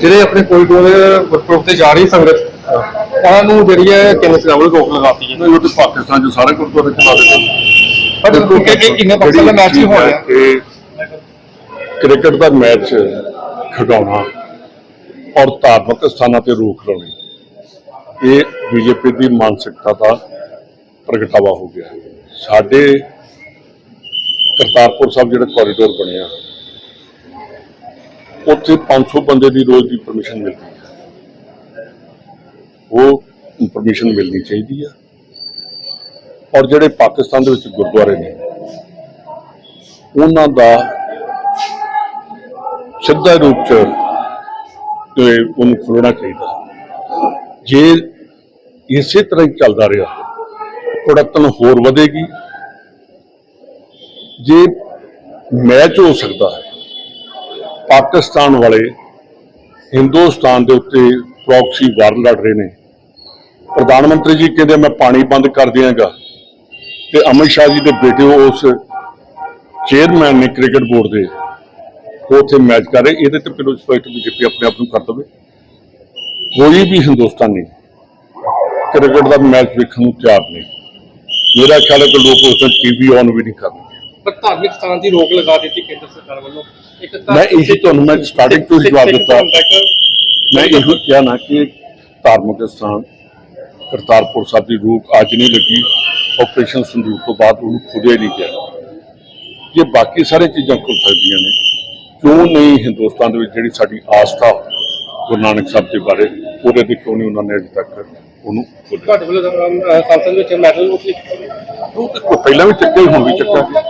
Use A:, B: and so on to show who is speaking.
A: ਜਿਹੜੇ ਆਪਣੇ ਕੋਰੀਡੋਰ ਗੁਰਪੁਰਬ ਤੇ ਜਾ ਰਹੀ ਸੰਗਤ ਉਹਨਾਂ ਨੂੰ ਜਿਹੜੀ ਹੈ ਕੇਂਦਰ ਸਰਕਾਰ ਵੱਲੋਂ ਰੋਕ ਲਗਾਤੀ ਹੈ?
B: ਤੇ ਪਾਕਿਸਤਾਨ ਚ ਸਾਰੇ ਗੁਰਦੁਆਰੇ ਚਲਾ ਦਿੱਤੇ।
A: ਪਰ ਰੁਕੇ ਕਿ ਕਿੰਨੇ ਪਾਕਿਸਤਾਨ ਦਾ ਮੈਚ ਹੀ ਹੋ ਰਿਹਾ।
B: ਕ੍ਰਿਕਟ ਦਾ ਮੈਚ ਖਿਡਾਉਣਾ ਔਰ ਧਾਰਮਿਕ ਸਥਾਨਾਂ ਤੇ ਰੋਕ ਲਾਉਣੀ ਇਹ ਬੀਜੇਪੀ ਦੀ ਮਾਨਸਿਕਤਾ ਦਾ ਪ੍ਰਗਟਾਵਾ ਹੋ ਗਿਆ। ਸਾਡੇ ਕਰਤਾਰਪੁਰ ਸਾਹਿਬ ਜਿਹੜਾ ਕੋਰੀਡੋਰ ਬਣਿਆ ਉੱਥੇ 500 ਬੰਦੇ ਦੀ ਰੋਜ਼ ਦੀ ਪਰਮਿਸ਼ਨ ਮਿਲਦੀ ਹੈ। ਉਹ ਪਰਮਿਸ਼ਨ ਮਿਲਣੀ ਚਾਹੀਦੀ ਆ ਔਰ ਜਿਹੜੇ ਪਾਕਿਸਤਾਨ ਦੇ ਵਿੱਚ ਗੁਰਦੁਆਰੇ ਨੇ, ਉਹਨਾਂ ਦਾ ਸਿੱਧਾ ਰੂਪ ਚ ਤੇ ਉਹਨੂੰ ਖੋਲਣਾ ਚਾਹੀਦਾ ਜੇ ਇਸੇ ਤਰ੍ਹਾਂ ਹੀ ਚੱਲਦਾ ਰਿਹਾ ਕੁੜਤਨ ਹੋਰ ਵਧੇਗੀ। ਜੇ ਮੈਚ ਹੋ ਸਕਦਾ ਪਾਕਿਸਤਾਨ ਵਾਲੇ ਹਿੰਦੁਸਤਾਨ ਦੇ ਉੱਤੇ ਪ੍ਰੌਕਸੀ ਵਾਰ ਲੜ ਰਹੇ ਨੇ। ਪ੍ਰਧਾਨ ਮੰਤਰੀ ਜੀ ਕਹਿੰਦੇ ਮੈਂ ਪਾਣੀ ਬੰਦ ਕਰ ਦਿਆਂਗਾ। ਤੇ ਅਮਿਤ ਸ਼ਾਹ ਜੀ ਦੇ ਬੇਟੇ ਉਸ ਚੇਅਰਮੈਨ ਨੇ ਕ੍ਰਿਕਟ ਬੋਰਡ ਦੇ। ਉਹ ਉੱਥੇ ਮੈਚ ਕਰ ਰਹੇ। ਇਹਦੇ ਤੇ ਪਿਲੋ ਸਪਸ਼ਟ ਬੀਜੇਪੀ ਆਪਣੇ ਆਪ ਨੂੰ ਕਰ ਦਵੇ। ਕੋਈ ਵੀ ਹਿੰਦੁਸਤਾਨੀ ਕ੍ਰਿਕਟ ਦਾ ਮੈਚ ਵੇਖਣ ਨੂੰ ਤਿਆਰ ਨਹੀਂ। ਮੇਰਾ ਖਿਆਲ ਹੈ ਕਿ ਲੋਕ ਉਸ ਦਿਨ ਟੀਵੀ ਔਨ ਵੀ ਨਹੀਂ ਕਰਦੇ
A: ਪਰ ਧਾਰਮਿਕ ਸਥਾਨ ਦੀ ਰੋਕ ਲਗਾ ਦਿੱਤੀ ਕੇਂਦਰ ਸਰਕਾਰ ਵੱਲੋਂ। ਇੱਕ ਤਾਂ
B: ਮੈਂ ਇਹੀ ਤੁਹਾਨੂੰ ਮੈਂ starting ਤੋਂ ਹੀ ਜਵਾਬ ਦਿੱਤਾ। ਮੈਂ ਇਹੋ ਕਿਹਾ ਨਾ ਕਿ ਧਾਰਮਿਕ ਸਥਾਨ ਕਰਤਾਰਪੁਰ ਸਾਹਿਬ ਦੀ ਰੂਪ ਅੱਜ ਨਹੀਂ ਲੱਗੀ। ਆਪਰੇਸ਼ਨ ਸੰਦੂਕ ਤੋਂ ਬਾਅਦ ਉਹਨੂੰ ਖੁਦੇ ਨਹੀਂ ਗਿਆ ਇਹ ਬਾਕੀ ਸਾਰੇ ਚੀਜ਼ਾਂ ਖੁੱਲ ਸਕਦੀਆਂ ਨੇ ਕਿਉਂ ਨਹੀਂ ਹਿੰਦੁਸਤਾਨ ਦੇ ਵਿੱਚ ਜਿਹੜੀ ਸਾਡੀ ਆਸਥਾ ਗੁਰੂ ਨਾਨਕ ਸਾਹਿਬ ਦੇ ਬਾਰੇ ਉਹਦੇ ਤੇ ਕਿਉਂ ਨਹੀਂ ਉਹਨਾਂ ਨੇ ਅਜੇ ਤੱਕ ਉਹਨੂੰ ਖੋਲ੍ਹਿਆ?
A: ਤੁਹਾਡੇ ਵੱਲੋਂ ਸੰਸਦ ਵਿੱਚ ਉੱਠੀ
B: ਉਹ ਪਹਿਲਾਂ ਵੀ ਚੱਕਿਆ ਹੁਣ ਵੀ ਚੱਕਿਆ